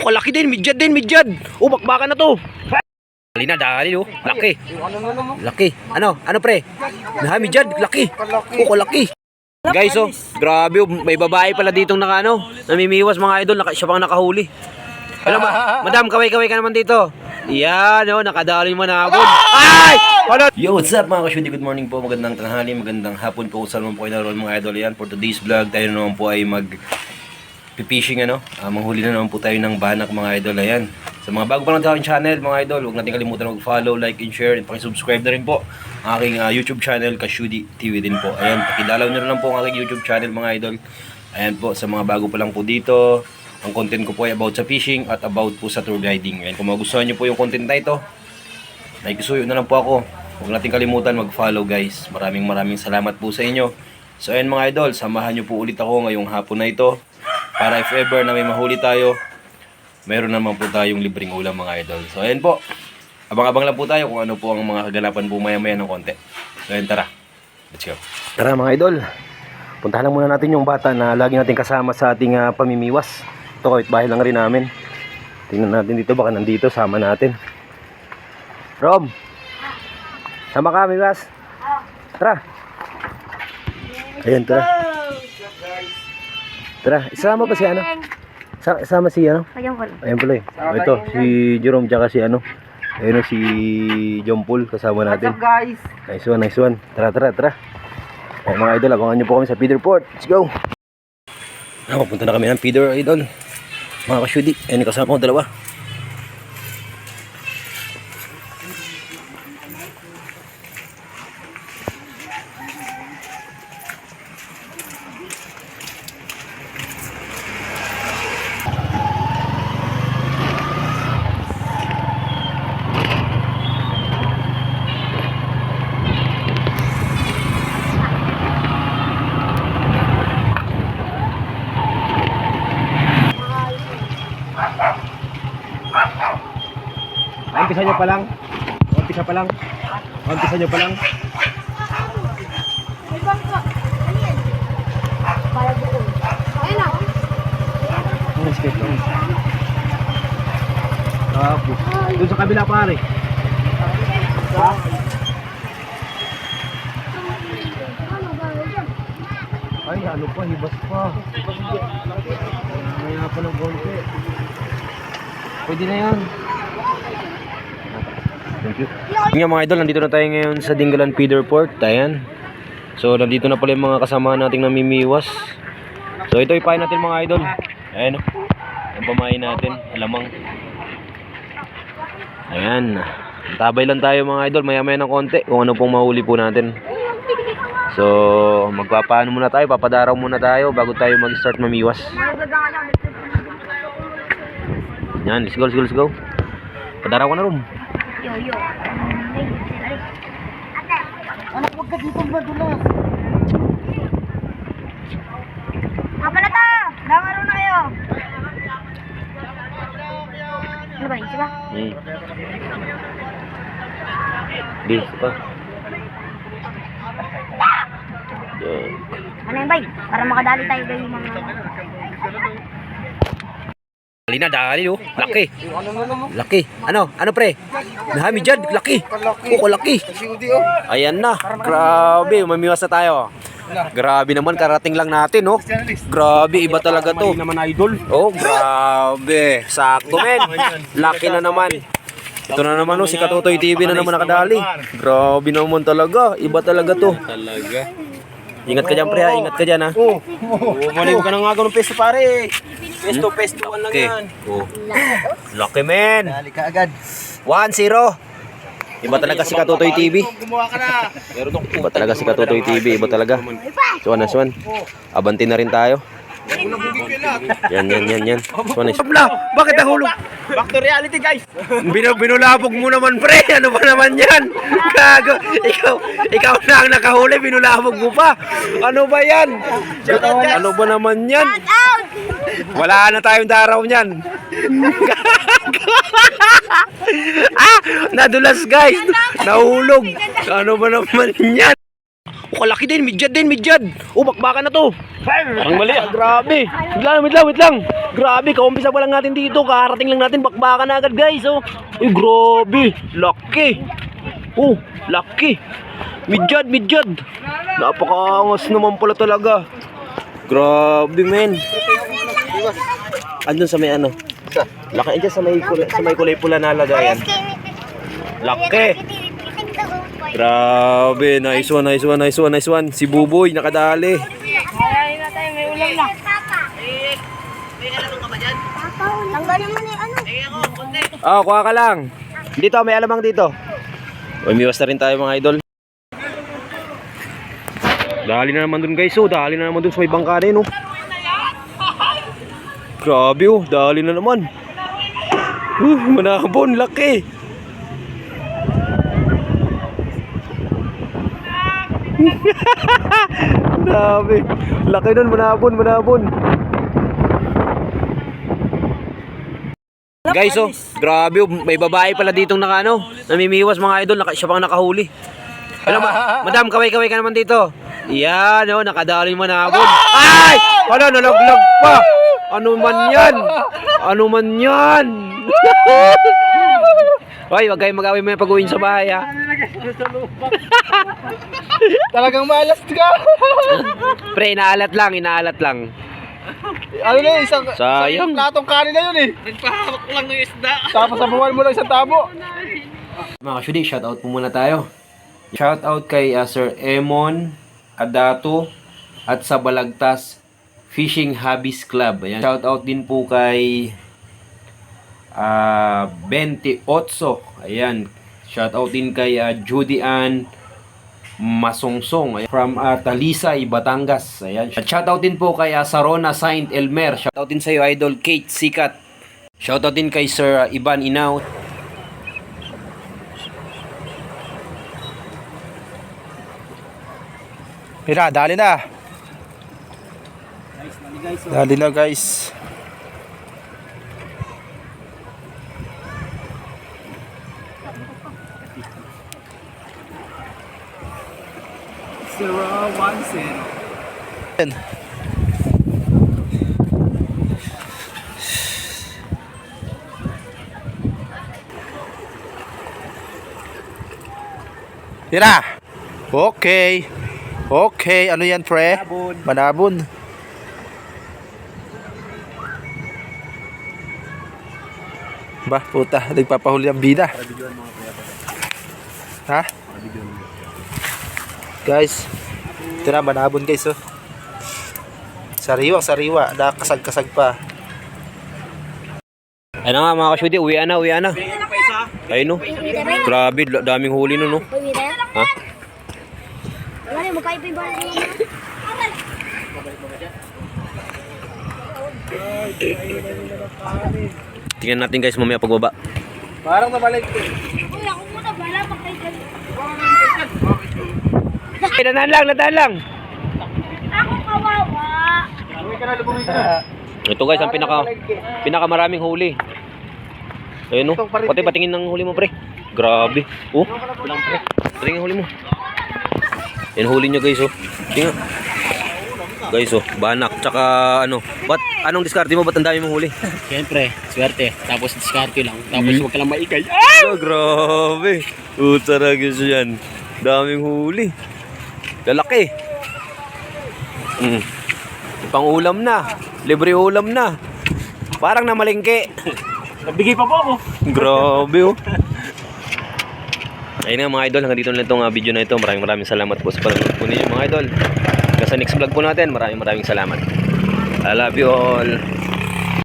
O kalaki din, midyad din, midyad. O bakbakan na to. Dali na, dali oh. Laki. Laki. Ano? Ano pre? Na, midyad, laki. O kalaki. Guys, oh, grabe oh, may babae pala dito naka ano, namimiwas mga idol, naka, siya pang nakahuli. Alam mo, madam, kaway-kaway ka naman dito. Yan, oh, nakadali mo na ako. Ay! Ano? Yo, what's up mga kasyudi? Good morning po, magandang tanghali, magandang hapon po. Saan po kayo naroon mga idol yan. For today's vlog, tayo naman po ay mag fishing ano. Ah, manghuli na naman po tayo ng banak mga idol. Ayan. Sa mga bago pa lang sa aking channel mga idol, huwag natin kalimutan mag-follow, like, and share. And pakisubscribe na rin po ang aking ah, YouTube channel, Kashudi TV din po. Ayan, pakidalaw nyo lang po ang aking YouTube channel mga idol. Ayan po, sa mga bago pa lang po dito, ang content ko po ay about sa fishing at about po sa tour guiding. Ayan, kung magustuhan nyo po yung content na ito, nakikisuyo na lang po ako. Huwag natin kalimutan mag-follow guys. Maraming maraming salamat po sa inyo. So ayan mga idol, samahan nyo po ulit ako ngayong hapon na ito. Para if ever na may mahuli tayo, meron naman po tayong libreng ulam mga idol. So ayan po, abang-abang lang po tayo kung ano po ang mga kaganapan po maya-maya ng konti. So ayan, tara. Let's go. Tara mga idol, puntahan lang muna natin yung bata na lagi natin kasama sa ating ah, pamimiwas. Ito kahit bahay lang rin namin. Tingnan natin dito, baka nandito, sama natin. Rob, sama kami, Mas. Tara. Ayan, tara. Tara, isama pa si ano? Sa- Isama si ano? Ayun ko lang. Ayan pala eh. Oh, ito, si Jerome tsaka si ano. Ayun o, si John Paul kasama natin. guys? Nice one, nice one. Tara, tara, tara. Ay, mga idol, abangan nyo po kami sa Feeder Port. Let's go! Pupunta na kami ng Feeder, idol. Mga kasyudi. Ayan, kasama ko dalawa. Umpisa nyo pa lang. Umpisa pa lang. Umpisa nyo pa lang. Ano. Tapos, doon sa kabila pare. Ha? Ano? Ay, ano pa, hibas pa. Maya pa ng konti. Pwede na yan. Thank you. Nga mga idol, nandito na tayo ngayon sa Dingalan Feeder Port. Ayan. So, nandito na pala yung mga kasama nating namimiwas. So, ito ipahin natin mga idol. Ayan o. Ang pamain natin. Alamang. Ayan. Tabay lang tayo mga idol. Maya maya ng konti. Kung ano pong mahuli po natin. So, magpapaano muna tayo. Papadaraw muna tayo bago tayo mag-start mamiwas. Yan, let's go, let's go, let's go. Padaraw ko na rin. Yo, yo. Anak, huwag ka dito madulas. Apa na to? Laro na kayo. Ano ba, isa ba? Hmm. Bis pa. Ano yung bay? Para makadali tayo yung mga... Dali na, dali oh. Laki. Laki. Ano? Ano pre? Nahami dyan. Laki. Oo, laki. Ayan na. Grabe. Mamiwas na tayo. Grabe naman. Karating lang natin, oh. Grabe. Iba talaga to. naman idol. Oh, grabe. Sakto, men. Laki na naman. Ito na naman, oh. Si Katotoy TV na naman nakadali. Grabe naman talaga. Iba talaga to. Talaga. Ingat ka dyan, pre, ha. Ingat ka dyan, ha. Oh, maliw ka na nga ng pesto pare. Pesto, pesto lang Okay. yan. Oh. Laki, men. Dali ka agad. 1-0. Iba talaga si Katotoy TV. Gumawa ka na. Iba talaga si Katotoy TV. Iba talaga. Swan na swan. Abanti na rin tayo. Yan, yan, yan, yan. Swan na Abla! Bakit nahulog? Back to reality guys. Binu binulabog mo naman, pre. Ano ba naman yan? Gago. Ikaw, ikaw na ang nakahuli. Binulabog mo pa. Ano ba yan? Ano ba naman yan? Wala na tayong daraw niyan. ah, nadulas guys. Nahulog. Ano ba naman yan? Oh, kalaki din, midyad din, midyad. Oh, bakbakan na to. Parang mali ah. Grabe. Wait lang, wait lang, wait lang. Grabe, kaumpisa pa lang natin dito. Kakarating lang natin, bakbakan na agad, guys. Oh. Uy, grabe. Laki. Oh, laki. Midyad, midyad. Napakaangas naman pala talaga. Grabe, men. Andun sa may ano? Laki andyan sa may kulay, sa may kulay pula na lagayan. Laki. Grabe, nice one, nice one, nice one, nice one. Si Buboy nakadali. Tanggalin mo na yung ano. Ah, kuha ka lang. Dito, may alamang dito. Umiwas na rin tayo mga idol. Dali na naman dun guys, oh. Dali na naman dun sa may bangka rin, oh. Grabe, oh. Dali na naman. Uh, manabon, laki. Grabe. Laki nun, manabon, manabon. Guys, oh, grabe, oh, may babae pala ditong naka ano, namimiwas mga idol, naka, siya pang nakahuli. Hello, ma- madam, kaway-kaway ka naman dito. Yan, oh, nakadali mo na ako. Ay! Ano, nalaglag pa. Ano man yan? Ano man yan? Hoy, wag kayong mag-away mo yung pag-uwi sa bahay, ha? Talagang malas ka. Pre, inaalat lang, inaalat lang. ano na yun, isang, Sayang. isang platong kanin na yun eh. Nagpahawak lang ng isda. Tapos sabawan mo lang isang tabo. Mga kashudi, shoutout po muna tayo. Shoutout kay uh, Sir Emon Adato at sa Balagtas Fishing Hobbies Club. Ayan. Shoutout din po kay uh, 28. Ayan. Shoutout din kay uh, Judy Ann Masongsong Ayan. from uh, Talisay, Batangas. Ayan. At shoutout din po kay uh, Sarona Saint Elmer. Shoutout din sa iyo Idol Kate Sikat. Shoutout din kay Sir uh, Ivan Inaw. Mira, dali na. Dali na guys. Zero, one, zero. Tira. Okay. Okay, ano yan pre? Manabon. Manabon. Ba, puta, nagpapahuli ang bida. Ha? Guys, tira manabon guys oh. Sariwa, sariwa, nakasag-kasag pa. Ano nga mga kasyudi, uwi na, uwi na. Ayun no. Grabe, daming huli no, no. Uy, Mira. Ha? Wala na, magkaipin ba na Tingnan natin guys mamaya pagbaba. Parang nabalik. Uy, ako muna, bala pa kay Ay, nadaan lang, nadaan lang. Ako kawawa. Ito guys, ang pinaka pinaka maraming huli. Ayun no. Pati patingin ng huli mo pre. Grabe. Oh. Patingin ng huli mo. Yan huli nyo guys oh. Tingnan. Guys oh, banak tsaka ano. Ba't anong diskarte mo? Ba't ang dami mong huli? Siyempre, swerte. Tapos diskarte lang. Tapos Hmm. huwag ka lang maigay. Oh, grabe. Utsa na guys yan. Daming huli. Lalaki. Mm. Pang ulam na. Libre ulam na. Parang namalingke. Nabigay pa po ako. Grabe oh. Ayun nga mga idol, hanggang dito na itong uh, video na ito. Maraming maraming salamat po sa panonood po ninyo mga idol. Hanggang sa next vlog po natin, maraming maraming salamat. I love you all.